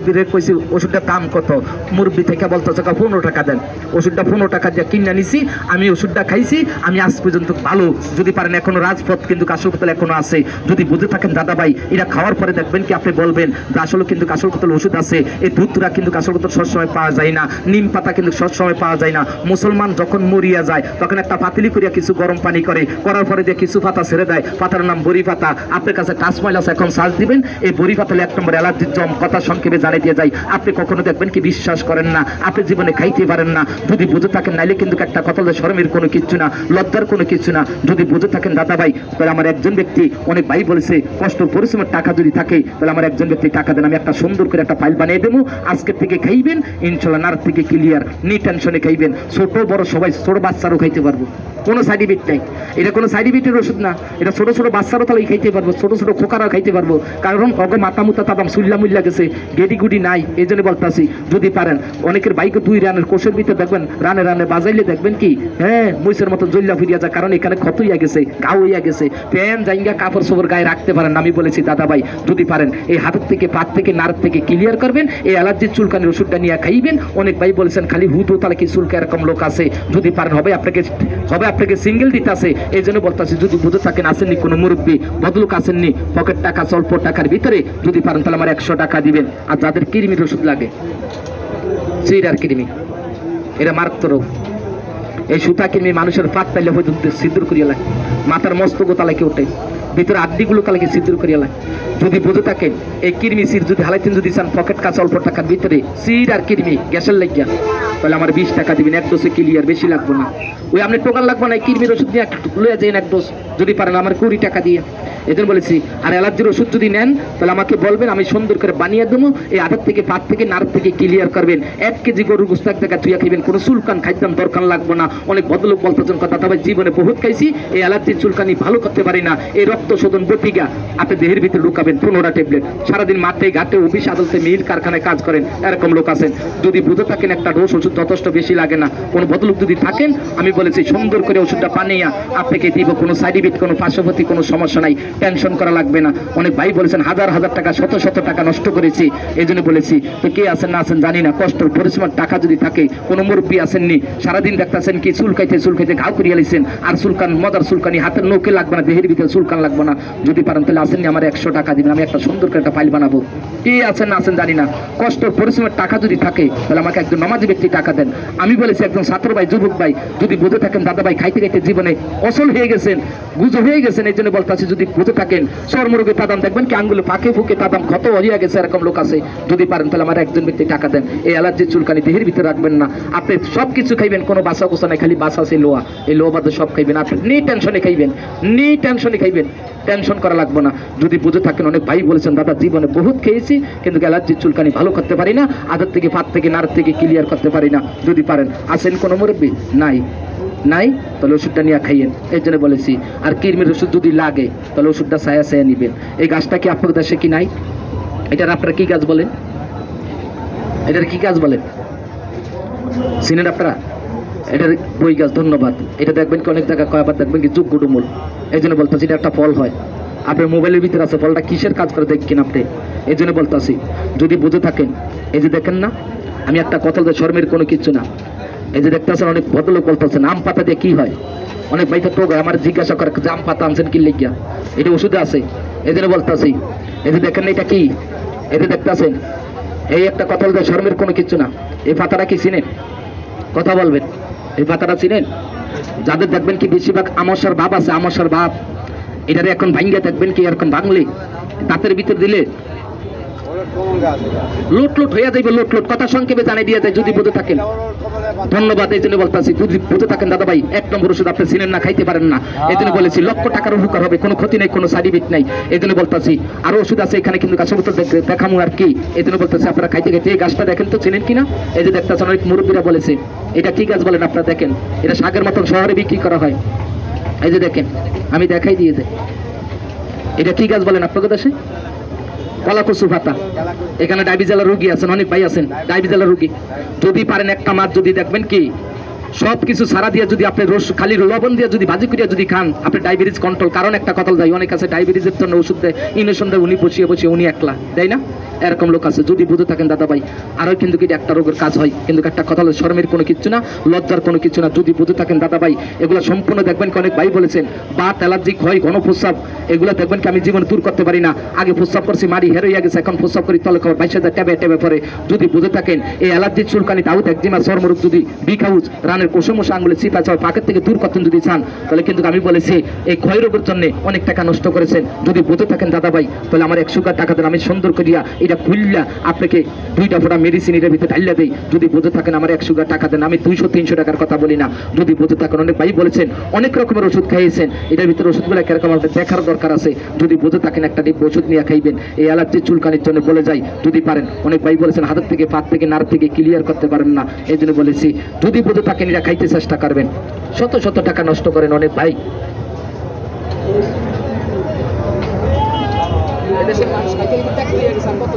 মুরব্বীরে কইছি ওষুধটার দাম কত? মুরব্বী থেকে বলতেছে কা পনেরো টাকা দেন। ওষুধটা পনেরো টাকা দিয়ে কিনে নিছি, আমি ওষুধটা খাইছি, আমি আজ পর্যন্ত ভালো। যদি পারেন, এখনও রাজপথ কিন্তু কাশল বোতল এখনও আছে। যদি বুঝে থাকেন দাদা ভাই এটা খাওয়ার পরে দেখবেন কি আপনি বলবেন আসলে কিন্তু কাশল ওষুধ আছে। এই দুধরা কিন্তু কাশল বোতল সবসময় পাওয়া যায় না। নিম পাতা কিন্তু সবসময় পাওয়া যায় না। মুসলমান যখন মরিয়া যায়, তখন একটা পাতিলি করিয়া কিছু গরম পানি করে, করার পরে দিয়ে কিছু পাতা ছেড়ে দেয়। পাতার নাম বড়ি পাতা। আপনার কাছে টাচমাইল আছে, এখন সাজ দিবেন। এই বড়ি পাতালে এক নম্বর অ্যালার্জির জম, কথা সংক্ষেপে জানিয়ে দিয়ে যায় আপনি কখনো দেখবেন কি বিশ্বাস করেন না, আপনি জীবনে খাইতে পারেন না। যদি বুঝে থাকেন, নাইলে কিন্তু একটা কথা হলো শরমের কোনো কিছু না, লজ্জার কোনো কিছু না। যদি বুঝে থাকেন, দাদা ভাই, তাহলে আমার একজন ব্যক্তি, অনেক ভাই বলেছে, কষ্ট পরিশ্রমের টাকা যদি থাকে, তাহলে আমার একজন ব্যক্তি টাকা দেন, আমি একটা সুন্দর করে একটা ফাইল বানিয়ে দেবো, আজকের থেকে খাইবেন, ইনশাল্লাহ নার থেকে ক্লিয়ার নি টেনশনে খাইবেন। ছোট, বড়, সবাই ছোট বাচ্চারও খাইতে পারব। কোনো সাইড ইফেক্ট নাই। এটা কোনো সাইড ইফেক্টের ওষুধ না। এটা ছোট ছোট বাচ্চারও তাহলে খাইতে পারব, ছোট ছোট খোকারাও খাইতে পারব। কারণ অগ মাথা মুতা তাদাম সুল্লা মুল্লা গেছে গেডি গুডি নাই, এই জন্য বলতেছি, যদি পারেন। অনেকের বাইকে দুই রানের কোষের ভিতরে দেখবেন, রানে রানে বাজাইলে দেখবেন কি হ্যাঁ মুইসের মতো জল্লা ফিরিয়া যায়, কারণ এখানে ক্ষত হইয়া গেছে গাও হইয়া গেছে প্যান জাইঙ্গা কাপড় সোপড় গায়ে রাখতে পারেন, আমি বলেছি, দাদা ভাই, যদি পারেন, এই হাতের থেকে, পাত থেকে নার থেকে ক্লিয়ার করবেন, এই অ্যালার্জির চুলকানির ওষুধটা নিয়ে খাইবেন, অনেক ভাই বলেছেন, খালি হুদু তাহলে কি চুলকা এরকম লোক আছে, যদি পারেন, হবে আপনাকে হবে আপনাকে সিঙ্গেল দিতে আছে। এই জন্য বলতেছি, যদি বুঝে থাকেন, আসেননি কোনো মুরব্বী, বদলুক আসেননি পকেট টাকা, স্বল্প টাকার ভিতরে, যদি পারেন, তাহলে আমার একশো টাকা দিবেন। আর যাদের কৃমির ওষুধ লাগে। চিরার কৃমি। এটা মারাত্মক এই সুতা কৃমি মানুষের পাত পাইলে হয়তো সিদ্ধুর করিয়া লাগে। মাথার মস্তক তালাকে ওঠে। ভিতরে আড্ডিগুলো কালকে সিদ্ধুর করিয়া লাগে। যদি বুঝে থাকেন এই কৃমি সির যদি হালাইতেন, যদি চান পকেট কাছে অল্প টাকার ভিতরে সির আর কৃমি গ্যাসের লাগিয়া, তাহলে আমার বিশ টাকা দিবেন, এক ডোসে ক্লিয়ার বেশি লাগবে না। ওই আপনি টোকান লাগবে না, এই কৃমির ওষুধ নিয়ে লয়ে যান এক ডোজ যদি পারেন, আমার কুড়ি টাকা দিয়ে। এই জন্য বলেছি, আর অ্যালার্জির ওষুধ যদি নেন, তাহলে আমাকে বলবেন, আমি সুন্দর করে বানিয়ে দেবো। এই আধার থেকে, পাত থেকে নার থেকে ক্লিয়ার করবেন। এক কেজি গরুর গুস্ত এক জায়গায় চুয়া খাইবেন। কোনো চুলকান খাইতাম দরকার লাগবে না। অনেক বদলোক বলতেছেন কথা, তবে জীবনে বহুত খাইছি। এই অ্যালার্জির চুলকানি ভালো করতে পারি না। এই রক্ত শোধন বটিকা, আপনি দেহের ভিতরে ঢুকাবেন পনেরোটা ট্যাবলেট সারাদিন মাঠে, ঘাটে অফিস আদালতে, মিল কারখানায় কাজ করেন, এরকম লোক আছেন। যদি বুঝে থাকেন, একটা ডোজ ওষুধ যথেষ্ট বেশি লাগে না। কোনো বদলোক যদি থাকেন, আমি বলেছি, সুন্দর করে ওষুধটা বানিয়ে আপনাকে দিব। কোনো সাইড ইফেক্ট কোনো পার্শ্ববর্তী কোনো সমস্যা নাই। টেনশন করা লাগবে না। অনেক ভাই বলেছেন, হাজার হাজার টাকা, শত শত টাকা নষ্ট করেছি। এই জন্য বলেছি, তো কে আছেন, না আছেন জানি না। কষ্ট, পরিশ্রমের টাকা যদি থাকে, কোনো মুরব্বী আসেননি, সারাদিন দেখতেছেন কি চুল খাইতে চুল খাইতে ঘাও করিয়া লিছেন আর চুলকান মজার চুলকানি, হাতের নৌকে লাগবে না, দেহের ভিতরে চুলকান লাগবে না। যদি পারেন তাহলে আসেননি, আমার একশো টাকা দিবেন, আমি একটা সুন্দর করে একটা ফাইল বানাবো। কে আছেন, না আছেন জানি না। কষ্ট, পরিশ্রমের টাকা যদি থাকে, তাহলে আমাকে একজন নামাজি ব্যক্তি টাকা দেন। আমি বলেছি, একজন ছাত্র ভাই, যুবক ভাই, যদি বুঝে থাকেন, দাদা ভাই, খাইতে খাইতে জীবনে অসল হয়ে গেছেন গুজো হয়ে গেছেন, এই জন্য বলতেছি, যদি বুঝে থাকেন। সর্মরোগে তাদাম দেখবেন কি, আঙ্গুলে ফাঁকে ফুকে তাদাম ক্ষত হইয়া গেছে, এরকম লোক আছে। যদি পারেন, তাহলে আমার একজন ব্যক্তি টাকা দেন। এই অ্যালার্জির চুলকানি দেহের ভিতরে রাখবেন না। আপনি সব কিছু খাইবেন, কোনো বাসা কোসা নাই, খালি বাসা আছে, লোয়া। এই লোয়া বাদে সব খাইবেন। আপনি নি টেনশনে খাইবেন, নি টেনশনে খাইবেন। টেনশন করা লাগবে না। যদি বুঝে থাকেন, অনেক ভাই বলেছেন, দাদা, জীবনে বহুত খেয়েছি, কিন্তু অ্যালার্জির চুলকানি ভালো করতে পারি না। আদার থেকে ফাত থেকে নার থেকে ক্লিয়ার করতে পারি না। যদি পারেন আসেন কোনো মুরব্বী? নাই। নাই, তাহলে ওষুধটা নিয়ে খাইয়েন। এই জন্য বলেছি, আর কৃমির ওষুধ যদি লাগে, তাহলে ওষুধটা সায়া সায়া নিবেন। এই গাছটা কি আপনার দেশে কি নাই? এটার আপনারা কি গাছ বলেন? এটার কি গাছ বলেন? চিনেন আপনারা? এটার বই গাছ, ধন্যবাদ। এটা দেখবেন কি অনেক জায়গায় কয়বার দেখবেন কি যোগ্য ডুমুল এই জন্য বলতেছি, এটা একটা ফল হয়। আপনার মোবাইলের ভিতরে আছে, ফলটা কিসের কাজ করে দেখেন আপনি? এই জন্য বলতেছি, যদি বুঝে থাকেন, এই যে দেখেন না, আমি একটা কথা শর্মের কোনো কিছু না। এই যে দেখতেছেন অনেক ভদ্রলোক বলতেছেন, আম পাতা দিয়ে কি হয়? অনেক ভাই তো আমার জিজ্ঞাসা করে যে আম পাতা আনছেন কি লিখিয়া এটা ওষুধে আছে। এই জন্য বলতেছি, এই যে দেখেন এটা কি? যে দেখতেছেন, এই একটা কথা বলতে শর্মের কোনো কিছু না। এই পাতাটা কি চিনেন? কথা বলবেন। এই পাতাটা চিনেন? যাদের দেখবেন কি বেশিরভাগ আমসার ভাব আছে, আমসার ভাব এটারে এখন ভাঙ্গিয়া দেখবেন কি এরকম ভাঙলে? দাঁতের ভিতর দিলে লুট লুট হয়ে যাইবে, লুট লুট। কথা সংক্ষেপে জানিয়ে দিয়ে যায়, যদি বুঝে থাকেন। ধন্যবাদ, এই জন্য বলতেছি যদি বুঝে থাকেন দাদা ভাই এক নম্বর ওষুধ আপনি চিনেন না, খাইতে পারেন না। এই জন্য বলেছি, লক্ষ টাকার উপকার হবে, কোনো ক্ষতি নেই, কোনো সাইড ইফেক্ট নাই। এই জন্য বলতেছি, আরও ওষুধ আছে এখানে, কিন্তু গাছের মতো দেখামু আর কি। এই জন্য বলতেছি, আপনারা খাইতে খাইতে এই গাছটা দেখেন তো, চিনেন কিনা? এই যে দেখতেছেন, অনেক মুরব্বীরা বলেছে, এটা কি গাছ বলেন আপনারা দেখেন? এটা শাকের মতন শহরে বিক্রি করা হয়। এই যে দেখেন, আমি দেখাই দিয়ে দেয় এটা কি গাছ বলেন আপনাদের দেশে? কলা ভাতা। এখানে ডায়াবেটিসের রোগী আছেন, অনেক ভাই আছেন ডায়াবেটিসের রোগী। যদি পারেন একটা মাছ যদি দেখবেন কি সব কিছু সারা দিয়ে যদি আপনি রস, খালি লবণ দিয়ে যদি ভাজি করিয়া যদি খান, আপনি ডায়াবেটিস কন্ট্রোল কারণ একটা কথা যাই অনেক আছে ডায়াবেটিসের জন্য ওষুধ দেয় ইনজেকশন দেয়, উনি বসিয়ে বসিয়ে উনি একলা, তাই না? এরকম লোক আছে, যদি বুঝে থাকেন দাদা ভাই, আরও কিন্তু কি একটা রোগের কাজ হয়। কিন্তু একটা কথা হলো, শর্মের কোনো কিচ্ছু না, লজ্জার কোনো কিছু না। যদি বুঝে থাকেন দাদা ভাই, এগুলো সম্পূর্ণ দেখবেন কি অনেক ভাই বলেছেন, বাত অ্যালার্জিক হয়, ঘন প্রস্রাব, এগুলো দেখবেন কি আমি জীবনে দূর করতে পারি না। আগে প্রস্রাব করছি, মারি হেরে গেছে, এখন প্রস্রাব করি তলে খাবার বাইশ হাজার ট্যাবে ট্যাবে পরে। যদি বুঝে থাকেন, এই অ্যালার্জির চুলকানি, তাও একজিমা চর্মরোগ যদি বিগ হাউস রানের কোষমশা আঙুলে চিপা চাওয়া পাকের থেকে দূর করতেন যদি চান, তাহলে কিন্তু আমি বলেছি, এই ক্ষয় রোগের জন্য অনেক টাকা নষ্ট করেছেন। যদি বুঝে থাকেন দাদা ভাই, তাহলে আমার একশো টাকা দেন, আমি সুন্দর করিয়া এটা খুললা আপনাকে দুইটা ফোটা মেডিসিন এটার ভিতরে ঢাইলা দেই। যদি বুঝে থাকেন আমার একশো টাকা দেন, আমি দুইশো, তিনশো টাকার কথা বলি না। যদি বুঝে থাকেন, অনেক ভাই বলেছেন, অনেক রকমের ওষুধ খাইয়েছেন। এটার ভিতরে ওষুধগুলো কীরকম আপনার দেখার দরকার আছে। যদি বুঝে থাকেন একটা ডিপ ওষুধ নিয়ে খাইবেন, এই অ্যালার্জির চুলকানির জন্য বলে যাই, যদি পারেন। অনেক ভাই বলেছেন, হাতের থেকে, পাত থেকে, নার থেকে ক্লিয়ার করতে পারেন না। এই জন্য বলেছি, যদি বুঝে থাকেন এটা খাইতে চেষ্টা করবেন। শত শত টাকা নষ্ট করেন অনেক ভাই। এদেশের মানুষ খাইতে আর কত?